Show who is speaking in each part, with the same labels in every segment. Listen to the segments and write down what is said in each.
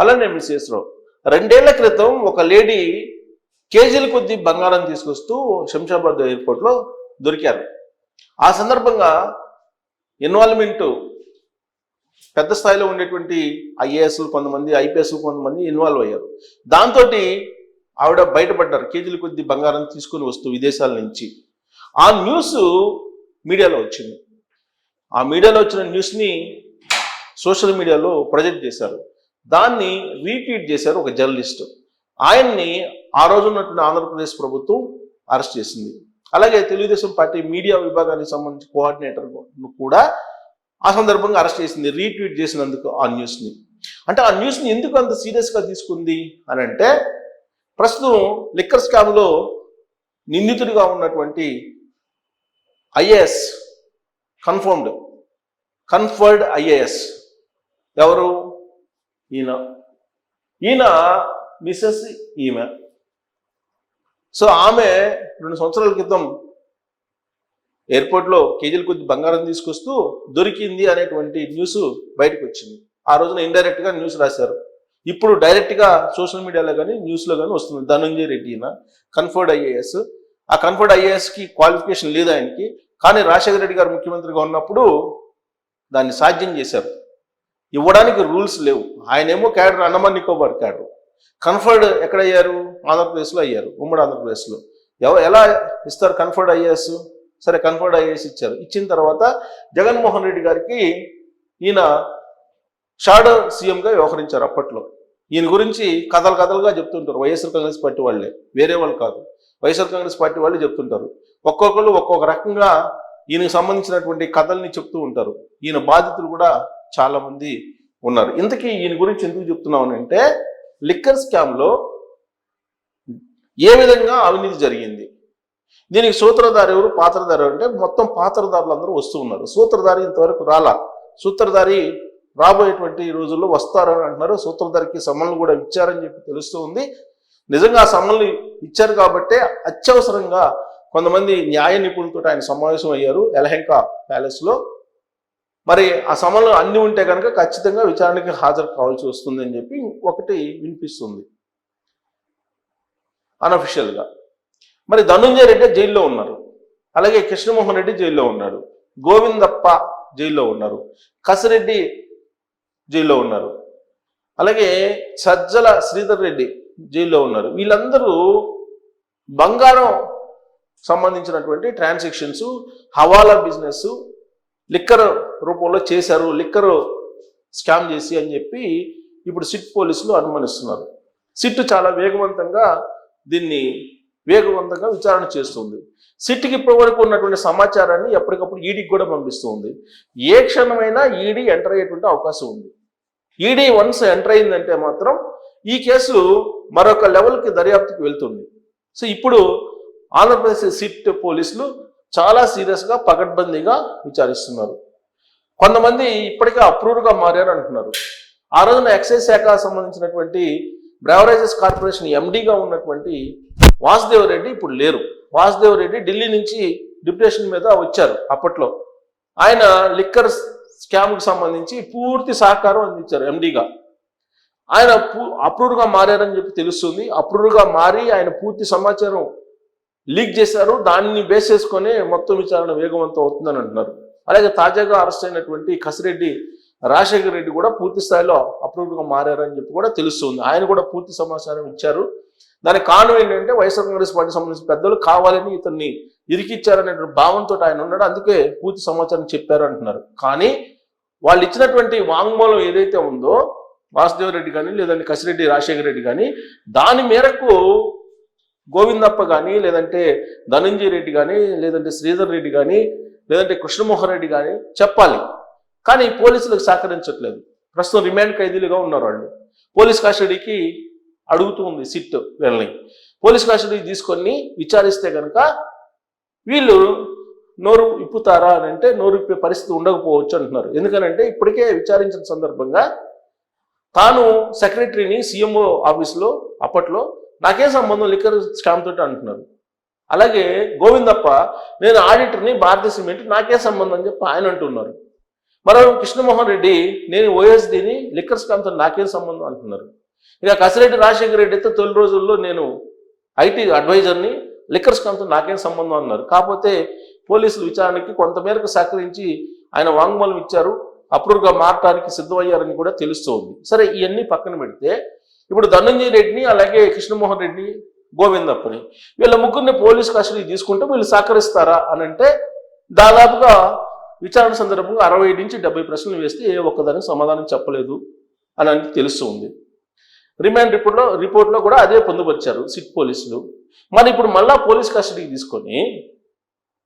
Speaker 1: అలానే మిస్సెస్రావు రెండేళ్ళ క్రితం ఒక లేడీ కేజీల కొద్ది బంగారం తీసుకొస్తూ శంషాబాద్ ఎయిర్పోర్ట్లో దొరికారు. ఆ సందర్భంగా ఇన్వాల్వ్మెంట్ పెద్ద స్థాయిలో ఉండేటువంటి ఐఏఎస్లు కొంతమంది ఐపీఎస్లు కొంతమంది ఇన్వాల్వ్ అయ్యారు. దాంతో ఆవిడ బయటపడ్డారు కేజీల కొద్ది బంగారం తీసుకుని వస్తూ విదేశాల నుంచి. ఆ న్యూస్ మీడియాలో వచ్చింది. ఆ మీడియాలో వచ్చిన న్యూస్ని సోషల్ మీడియాలో ప్రొజెక్ట్ చేశారు. దాన్ని రీట్వీట్ చేశారు ఒక జర్నలిస్ట్. ఆయన్ని ఆ రోజు ఉన్నటువంటి ఆంధ్రప్రదేశ్ ప్రభుత్వం అరెస్ట్ చేసింది. అలాగే తెలుగుదేశం పార్టీ మీడియా విభాగానికి సంబంధించి కోఆర్డినేటర్ కూడా ఆ సందర్భంగా అరెస్ట్ చేసింది రీట్వీట్ చేసినందుకు ఆ న్యూస్ని. అంటే ఆ న్యూస్ని ఎందుకు అంత సీరియస్గా తీసుకుంది అని అంటే ప్రస్తుతం లిక్కర్ స్కామ్లో నిందితుడిగా ఉన్నటువంటి ఐఏఎస్ కన్ఫర్మ్డ్ కన్ఫర్డ్ ఐఏఎస్ ఎవరు? ఈయన. ఈయన మిసెస్ ఈమె. సో ఆమె రెండు సంవత్సరాల క్రితం ఎయిర్పోర్ట్లో కేజీల కొద్ది బంగారం తీసుకొస్తూ దొరికింది అనేటువంటి న్యూస్ బయటకు వచ్చింది. ఆ రోజున ఇండైరెక్ట్గా న్యూస్ రాశారు. ఇప్పుడు డైరెక్ట్గా సోషల్ మీడియాలో కానీ న్యూస్లో కానీ వస్తుంది. ధనంజయ రెడ్డి ఈయన. Conferred IAS. ఆ కన్ఫర్డ్ ఐఏఎస్కి క్వాలిఫికేషన్ లేదు ఆయనకి. కానీ రాజశేఖర రెడ్డి గారు ముఖ్యమంత్రిగా ఉన్నప్పుడు దాన్ని సాధ్యం చేశారు. ఇవ్వడానికి రూల్స్ లేవు. ఆయనేమో cadre Andaman Nicobar cadre. Conferred ఎక్కడ అయ్యారు ఆంధ్రప్రదేశ్లో అయ్యారు. ఉమ్మడి ఆంధ్రప్రదేశ్లో. ఎవ ఎలా ఇస్తారు కన్ఫర్డ్ ఐఏఎస్? సరే కన్ఫర్డ్ ఐఏఎస్ ఇచ్చారు. ఇచ్చిన తర్వాత జగన్మోహన్ రెడ్డి గారికి ఈయన షాడో సీఎంగా వ్యవహరించారు అప్పట్లో. ఈయన గురించి కథలు కథలుగా చెప్తుంటారు. వైఎస్ఆర్ కాంగ్రెస్ పార్టీ వాళ్ళే. వేరే వాళ్ళు కాదు. వైఎస్ఆర్ కాంగ్రెస్ పార్టీ వాళ్ళే చెప్తుంటారు. ఒక్కొక్కరు ఒక్కొక్క రకంగా ఈయనకు సంబంధించినటువంటి కథల్ని చెప్తూ ఉంటారు. ఈయన బాధితులు కూడా చాలామంది ఉన్నారు. ఇంతకీ ఈయన గురించి ఎందుకు చెప్తున్నాను అంటే లిక్కర్ స్కామ్లో ఏ విధంగా అవినీతి జరిగింది? దీనికి సూత్రధారి ఎవరు? పాత్రధారి అంటే మొత్తం పాత్రధారులు అందరూ వస్తూ ఉన్నారు. సూత్రధారి ఇంతవరకు రాలా? సూత్రధారి రాబోయేటువంటి రోజుల్లో వస్తారని అంటున్నారు. సూత్రధారికి సమన్లు కూడా ఇచ్చారని చెప్పి తెలుస్తూ ఉంది. నిజంగా ఆ సమ్మల్ని ఇచ్చారు కాబట్టే అత్యవసరంగా కొంతమంది న్యాయ నిపుణులతో ఆయన సమావేశం అయ్యారు ఎలహెంకా ప్యాలెస్లో. మరి ఆ సమయంలో అన్ని ఉంటే కనుక ఖచ్చితంగా విచారణకి హాజరు కావాల్సి వస్తుంది అని చెప్పి ఒకటి వినిపిస్తుంది. అనఫిషియల్గా మరి ధనుంజయ రెడ్డి జైల్లో ఉన్నారు. అలాగే కృష్ణమోహన్ రెడ్డి జైల్లో ఉన్నాడు గోవిందప్ప జైల్లో ఉన్నారు. కసిరెడ్డి జైల్లో ఉన్నారు. అలాగే సజ్జల శ్రీధర్ రెడ్డి జైల్లో ఉన్నారు. వీళ్ళందరూ బంగారం సంబంధించినటువంటి ట్రాన్సాక్షన్స్ హవాలా బిజినెస్ లిక్కర్ రూపంలో చేశారు లిక్కర్ స్కామ్ చేసి అని చెప్పి ఇప్పుడు సిట్ పోలీసులు అనుమానిస్తున్నారు. సిట్ చాలా వేగవంతంగా దీన్ని వేగవంతంగా విచారణ చేస్తుంది. సిట్కి ఇప్పటి వరకు ఉన్నటువంటి సమాచారాన్ని ఎప్పటికప్పుడు ఈడీకి కూడా పంపిస్తుంది. ఏ క్షణమైనా ఈడీ ఎంటర్ అయ్యేటువంటి అవకాశం ఉంది. ఈడీ వన్స్ ఎంటర్ అయిందంటే మాత్రం ఈ కేసు మరొక లెవెల్కి దర్యాప్తుకి వెళ్తుంది. సో ఇప్పుడు ఆంధ్రప్రదేశ్ సిట్ పోలీసులు చాలా సీరియస్గా పకడ్బందీగా విచారిస్తున్నారు. కొంతమంది ఇప్పటికే అప్రూవ్గా మారారు అంటున్నారు ఆ రోజున ఎక్సైజ్ శాఖ సంబంధించినటువంటి బ్రావరేజెస్ కార్పొరేషన్ ఎండీగా ఉన్నటువంటి వాసుదేవ్ రెడ్డి ఇప్పుడు లేరు. వాసుదేవ్ రెడ్డి ఢిల్లీ నుంచి డిప్రెషన్ మీద వచ్చారు అప్పట్లో. ఆయన లిక్కర్ స్కామ్కి సంబంధించి పూర్తి సహకారం అందించారు ఎండీగా ఆయన అప్రూవ్గా మారారని చెప్పి తెలుస్తుంది. అప్రూవ్గా మారి ఆయన పూర్తి సమాచారం లీక్ చేశారు దాన్ని బేస్ చేసుకొని మొత్తం విచారణ వేగవంతం అవుతుందని అంటున్నారు. అలాగే తాజాగా అరెస్ట్ అయినటువంటి కసిరెడ్డి రాజశేఖర రెడ్డి కూడా పూర్తి స్థాయిలో అప్రూవ్డ్గా మారారని చెప్పి కూడా తెలుస్తుంది. ఆయన కూడా పూర్తి సమాచారం ఇచ్చారు. దానికి కారణం ఏంటంటే వైఎస్ఆర్ కాంగ్రెస్ పార్టీ సంబంధించిన పెద్దలు కావాలని ఇతన్ని ఇరికిచ్చారనేటువంటి భావంతో ఆయన ఉన్నాడు. అందుకే పూర్తి సమాచారం చెప్పారు అంటున్నారు. కానీ వాళ్ళు ఇచ్చినటువంటి వాంగ్మూలం ఏదైతే ఉందో వాసుదేవరెడ్డి కానీ లేదంటే కసిరెడ్డి రాజశేఖర రెడ్డి కానీ దాని మేరకు గోవిందప్ప కానీ లేదంటే ధనంజయ రెడ్డి కానీ లేదంటే శ్రీధర్ రెడ్డి కానీ లేదంటే కృష్ణమోహన్ రెడ్డి కానీ చెప్పాలి. కానీ పోలీసులకు సహకరించట్లేదు. ప్రస్తుతం రిమాండ్ ఖైదీలుగా ఉన్నారు వాళ్ళు. పోలీస్ కస్టడీకి అడుగుతూ ఉంది సిట్ వీళ్ళని. పోలీస్ కస్టడీ తీసుకొని విచారిస్తే కనుక వీళ్ళు నోరు ఇప్పుతారా అని అంటే నోరు ఇప్పే పరిస్థితి ఉండకపోవచ్చు అంటున్నారు. ఎందుకనంటే ఇప్పటికే విచారించిన సందర్భంగా తాను సెక్రటరీని సీఎంఓ ఆఫీస్లో అప్పట్లో నాకేం సంబంధం? లిక్కర్ స్కామ్ తోటి అంటున్నారు. అలాగే గోవిందప్ప నేను ఆడిటర్ని భారతీయ సిమెంట్ నాకే సంబంధం అని చెప్పి ఆయన అంటున్నారు. మరో కృష్ణమోహన్ రెడ్డి నేను ఓఎస్డిని లిక్కర్ స్కామ్తో నాకేం సంబంధం అంటున్నారు. ఇక కసిరెడ్డి రాజశేఖర రెడ్డి అయితే తొలి రోజుల్లో నేను ఐటీ అడ్వైజర్ని లిక్కర్ స్కామ్తో నాకేం సంబంధం అన్నారు. కాకపోతే పోలీసులు విచారణకి కొంతమేరకు సహకరించి ఆయన వాంగ్మూలం ఇచ్చారు. అప్రూవ్గా మారటానికి సిద్ధమయ్యారని కూడా తెలుస్తోంది. సరే ఇవన్నీ పక్కన పెడితే ఇప్పుడు ధనంజయ రెడ్డిని అలాగే కృష్ణమోహన్ రెడ్డి గోవిందప్పని. వీళ్ళ ముగ్గురిని పోలీస్ కస్టడీ తీసుకుంటే వీళ్ళు సహకరిస్తారా అని అంటే దాదాపుగా విచారణ సందర్భంగా అరవై నుంచి డెబ్బై ప్రశ్నలు వేస్తే ఏ ఒక్కదానికి సమాధానం చెప్పలేదు అని అంటే తెలుస్తూ ఉంది. రిమాండ్ రిపోర్ట్లో రిపోర్ట్లో కూడా అదే పొందుపరిచారు సిట్ పోలీసులు. మరి ఇప్పుడు మళ్ళా పోలీస్ కస్టడీకి తీసుకొని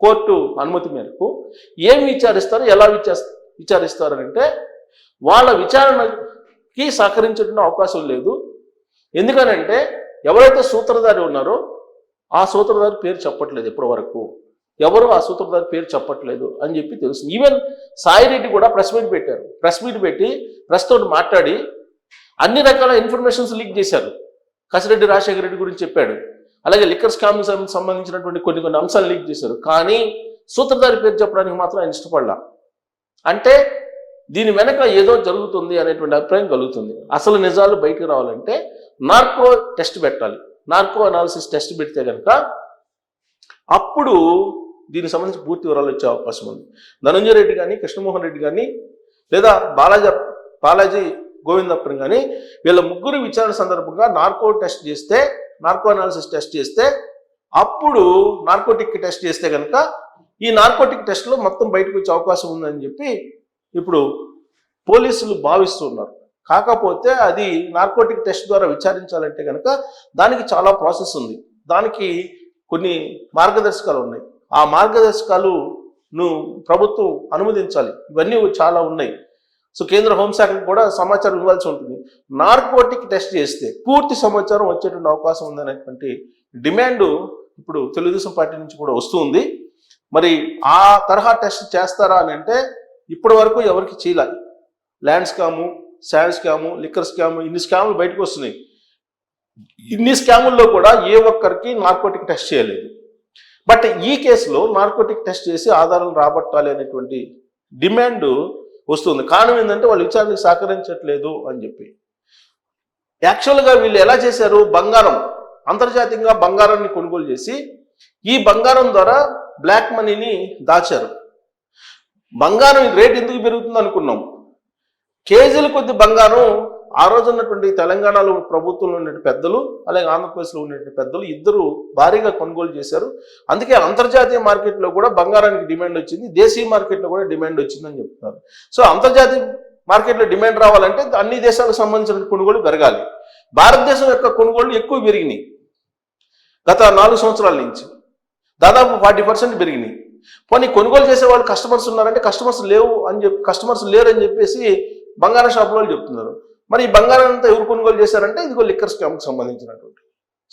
Speaker 1: కోర్టు అనుమతి మేరకు ఏం విచారిస్తారు ఎలా విచార విచారిస్తారు అంటే వాళ్ళ విచారణకి సహకరించడం అవకాశం లేదు. ఎందుకనంటే ఎవరైతే సూత్రధారి ఉన్నారో ఆ సూత్రధారి పేరు చెప్పట్లేదు ఇప్పటి వరకు ఎవరు ఆ సూత్రధారి పేరు చెప్పట్లేదు అని చెప్పి తెలుస్తుంది. ఈవెన్ సాయిరెడ్డి కూడా ప్రెస్ మీట్ పెట్టారు. ప్రెస్ మీట్ పెట్టి ప్రెస్ మాట్లాడి అన్ని రకాల ఇన్ఫర్మేషన్స్ లీక్ చేశారు. కసిరెడ్డి రాజశేఖర రెడ్డి గురించి చెప్పాడు. అలాగే లిక్కర్ స్కామ్ సంబంధించినటువంటి కొన్ని కొన్ని అంశాలు లీక్ చేశారు. కానీ సూత్రధారి పేరు చెప్పడానికి మాత్రం ఆయన ఇష్టపడలా. అంటే దీని వెనక ఏదో జరుగుతుంది అనేటువంటి అభిప్రాయం కలుగుతుంది. అసలు నిజాలు బయటకు రావాలంటే నార్కో టెస్ట్ పెట్టాలి. నార్కో అనాలిసిస్ టెస్ట్ పెడితే కనుక అప్పుడు దీనికి సంబంధించి పూర్తి వివరాలు వచ్చే అవకాశం ఉంది. ధనంజయ రెడ్డి కానీ కృష్ణమోహన్ రెడ్డి కానీ లేదా బాలాజీ బాలాజీ గోవిందప్పని కానీ వీళ్ళ ముగ్గురు విచారణ సందర్భంగా నార్కో టెస్ట్ చేస్తే నార్కో అనాలిసిస్ టెస్ట్ చేస్తే అప్పుడు నార్కోటిక్ టెస్ట్ చేస్తే కనుక ఈ నార్కోటిక్ టెస్ట్లో మొత్తం బయటకు వచ్చే అవకాశం ఉందని చెప్పి ఇప్పుడు పోలీసులు భావిస్తున్నారు కాకపోతే అది నార్కోటిక్ టెస్ట్ ద్వారా విచారించాలంటే కనుక దానికి చాలా ప్రాసెస్ ఉంది. దానికి కొన్ని మార్గదర్శకాలు ఉన్నాయి. ఆ మార్గదర్శకాలు ను ప్రభుత్వం అనుమతించాలి. ఇవన్నీ చాలా ఉన్నాయి. సో కేంద్ర హోంశాఖకు కూడా సమాచారం ఇవ్వాల్సి ఉంటుంది. నార్కోటిక్ టెస్ట్ చేస్తే పూర్తి సమాచారం వచ్చేటువంటి అవకాశం ఉందనేటువంటి డిమాండ్ ఇప్పుడు తెలుగుదేశం పార్టీ నుంచి కూడా వస్తుంది మరి ఆ తరహా టెస్ట్ చేస్తారా అని అంటే ఇప్పటి వరకు ఎవరికి చేయాలి land scam sand scam liquor scam ఇన్ని స్కాములు బయటకు వస్తున్నాయి. ఇన్ని స్కాముల్లో కూడా ఏ ఒక్కరికి నార్కోటిక్ టెస్ట్ చేయలేదు. బట్ ఈ కేసులో నార్కోటిక్ టెస్ట్ చేసి ఆధారాలు రాబట్టాలి అనేటువంటి డిమాండ్ వస్తుంది. కారణం ఏంటంటే వాళ్ళు విచారణకు సహకరించట్లేదు అని చెప్పి. యాక్చువల్గా వీళ్ళు ఎలా చేశారు? బంగారం అంతర్జాతీయంగా బంగారాన్ని కొనుగోలు చేసి ఈ బంగారం ద్వారా బ్లాక్ మనీని దాచారు. బంగారం రేట్ ఎందుకు పెరుగుతుంది అనుకున్నాం కేజీల కొద్ది బంగారం ఆ రోజు ఉన్నటువంటి తెలంగాణలో ప్రభుత్వంలో ఉన్నటువంటి పెద్దలు అలాగే ఆంధ్రప్రదేశ్లో ఉన్నటువంటి పెద్దలు ఇద్దరు భారీగా కొనుగోలు చేశారు. అందుకే అంతర్జాతీయ మార్కెట్లో కూడా బంగారానికి డిమాండ్ వచ్చింది దేశీయ మార్కెట్లో కూడా డిమాండ్ వచ్చిందని చెప్తున్నారు. సో అంతర్జాతీయ మార్కెట్లో డిమాండ్ రావాలంటే అన్ని దేశాలకు సంబంధించిన కొనుగోలు పెరగాలి. భారతదేశం యొక్క కొనుగోళ్ళు ఎక్కువ పెరిగినాయి గత నాలుగు సంవత్సరాల నుంచి. దాదాపు ఫార్టీ పర్సెంట్ పెరిగినాయి. పోనీ కొనుగోలు చేసే వాళ్ళు కస్టమర్స్ ఉన్నారంటే కస్టమర్స్ లేవు అని చెప్పి కస్టమర్స్ లేరు అని చెప్పేసి బంగారం షాప్ వాళ్ళు చెప్తున్నారు. మరి ఈ బంగారం అంతా ఎవరు కొనుగోలు చేశారంటే ఇదిగో లిక్కర్ స్కామ్కి సంబంధించినటువంటి.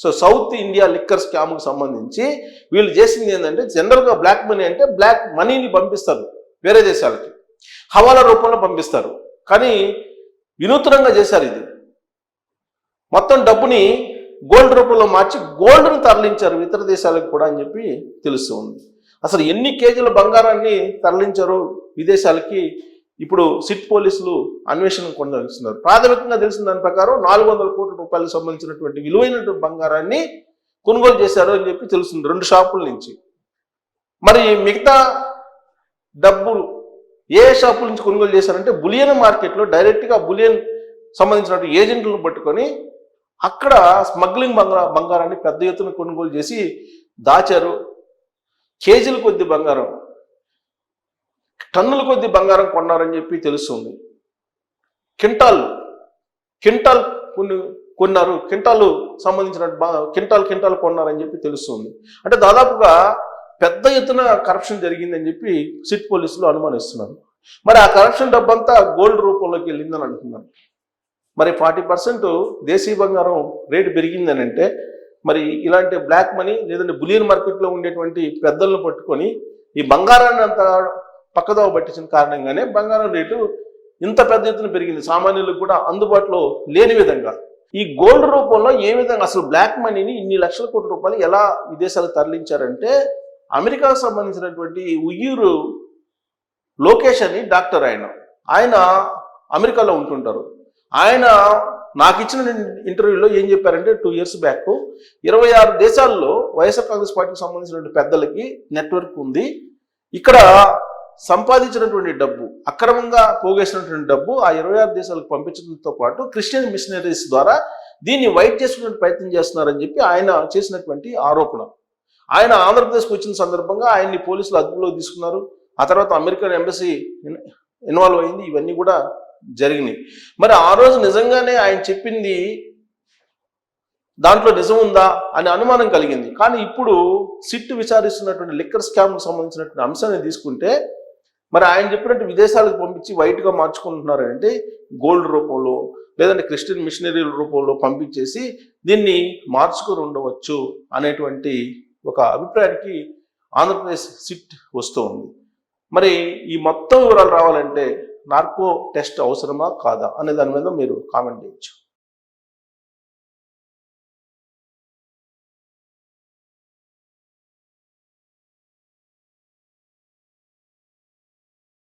Speaker 1: సో సౌత్ ఇండియా లిక్కర్ స్కామ్కి సంబంధించి వీళ్ళు చేసింది ఏంటంటే జనరల్గా బ్లాక్ మనీ అంటే బ్లాక్ మనీని పంపిస్తారు వేరే దేశాలకి. హవాలా రూపంలో పంపిస్తారు. కానీ వినూత్నంగా చేశారు ఇది. మొత్తం డబ్బుని గోల్డ్ రూపంలో మార్చి గోల్డ్ను తరలించారు ఇతర దేశాలకు కూడా అని చెప్పి తెలుస్తూ ఉంది. అసలు ఎన్ని కేజీల బంగారాన్ని తరలించారో విదేశాలకి ఇప్పుడు సిట్ పోలీసులు అన్వేషణ కొనసాగిస్తున్నారు. ప్రాథమికంగా తెలిసిన దాని ప్రకారం నాలుగు వందల కోట్ల రూపాయలకు సంబంధించినటువంటి విలువైనటువంటి బంగారాన్ని కొనుగోలు చేశారు అని చెప్పి తెలుస్తుంది రెండు షాపుల నుంచి. మరి మిగతా డబ్బులు ఏ షాపుల నుంచి కొనుగోలు చేశారంటే బులియన్ మార్కెట్లో డైరెక్ట్గా బులియన్ సంబంధించినటువంటి ఏజెంట్లను పట్టుకొని అక్కడ స్మగ్లింగ్ బంగారా బంగారాన్ని పెద్ద ఎత్తున కొనుగోలు చేసి దాచారు. కేజీల కొద్ది బంగారం. టన్నుల కొద్ది బంగారం కొన్నారని చెప్పి తెలుస్తుంది. కింటాల్ కింటాల్ కొన్ని కొన్నారు కింటాలు సంబంధించిన కింటాల్ కింటాల్ కొన్నారని చెప్పి తెలుస్తుంది. అంటే దాదాపుగా పెద్ద ఎత్తున కరప్షన్ జరిగిందని చెప్పి సిట్ పోలీసులు అనుమానిస్తున్నారు. మరి ఆ కరప్షన్ డబ్బంతా గోల్డ్ రూపంలోకి వెళ్ళిందని అంటున్నారు. మరి ఫార్టీ పర్సెంట్ దేశీయ బంగారం రేటు పెరిగిందని అంటే మరి ఇలాంటి బ్లాక్ మనీ లేదంటే బులియన్ మార్కెట్లో ఉండేటువంటి పెద్దలను పట్టుకొని ఈ బంగారాన్ని అంత పక్కదోవ పట్టించిన కారణంగానే బంగారం రేటు ఇంత పెద్ద ఎత్తున పెరిగింది. సామాన్యులకు కూడా అందుబాటులో లేని విధంగా. ఈ గోల్డ్ రూపంలో ఏ విధంగా అసలు బ్లాక్ మనీని ఇన్ని లక్షల కోట్ల రూపాయలు ఎలా విదేశాలకు తరలించారంటే అమెరికాకు సంబంధించినటువంటి ఉయ్యూరు లోకేష్ అని డాక్టర్ ఆయన. ఆయన అమెరికాలో ఉంటుంటారు. ఆయన నాకు ఇచ్చిన ఇంటర్వ్యూలో ఏం చెప్పారంటే టూ ఇయర్స్ బ్యాక్ ఇరవై ఆరు దేశాల్లో వైఎస్ఆర్ కాంగ్రెస్ పార్టీకి సంబంధించినటువంటి పెద్దలకి నెట్వర్క్ ఉంది. ఇక్కడ సంపాదించినటువంటి డబ్బు అక్రమంగా పోగేసినటువంటి డబ్బు ఆ ఇరవై ఆరు దేశాలకు పంపించడంతో పాటు క్రిస్టియన్ మిషనరీస్ ద్వారా దీన్ని వైట్ చేసుకునే ప్రయత్నం చేస్తున్నారని చెప్పి ఆయన చేసినటువంటి ఆరోపణ. ఆయన ఆంధ్రప్రదేశ్కి వచ్చిన సందర్భంగా ఆయన్ని పోలీసులు అదుపులోకి తీసుకున్నారు. ఆ తర్వాత అమెరికన్ ఎంబసీ ఇన్వాల్వ్ అయింది. ఇవన్నీ కూడా జరిగినాయి. మరి ఆ రోజు నిజంగానే ఆయన చెప్పింది దాంట్లో నిజం ఉందా అనే అనుమానం కలిగింది. కానీ ఇప్పుడు సిట్ విచారిస్తున్నటువంటి లిక్కర్ స్కామ్కు సంబంధించినటువంటి అంశాన్ని తీసుకుంటే మరి ఆయన చెప్పినట్టు విదేశాలకు పంపించి వైట్గా మార్చుకుంటున్నారంటే గోల్డ్ రూపంలో లేదంటే క్రిస్టియన్ మిషనరీల రూపంలో పంపించేసి దీన్ని మార్చుకొని ఉండవచ్చు అనేటువంటి ఒక అభిప్రాయానికి ఆంధ్రప్రదేశ్ సిట్ వస్తూ ఉంది మరి ఈ మొత్తం వివరాలు రావాలంటే నార్కో టెస్ట్ అవసరమా కాదా అనే దాని మీద మీరు కామెంట్ చేయొచ్చు.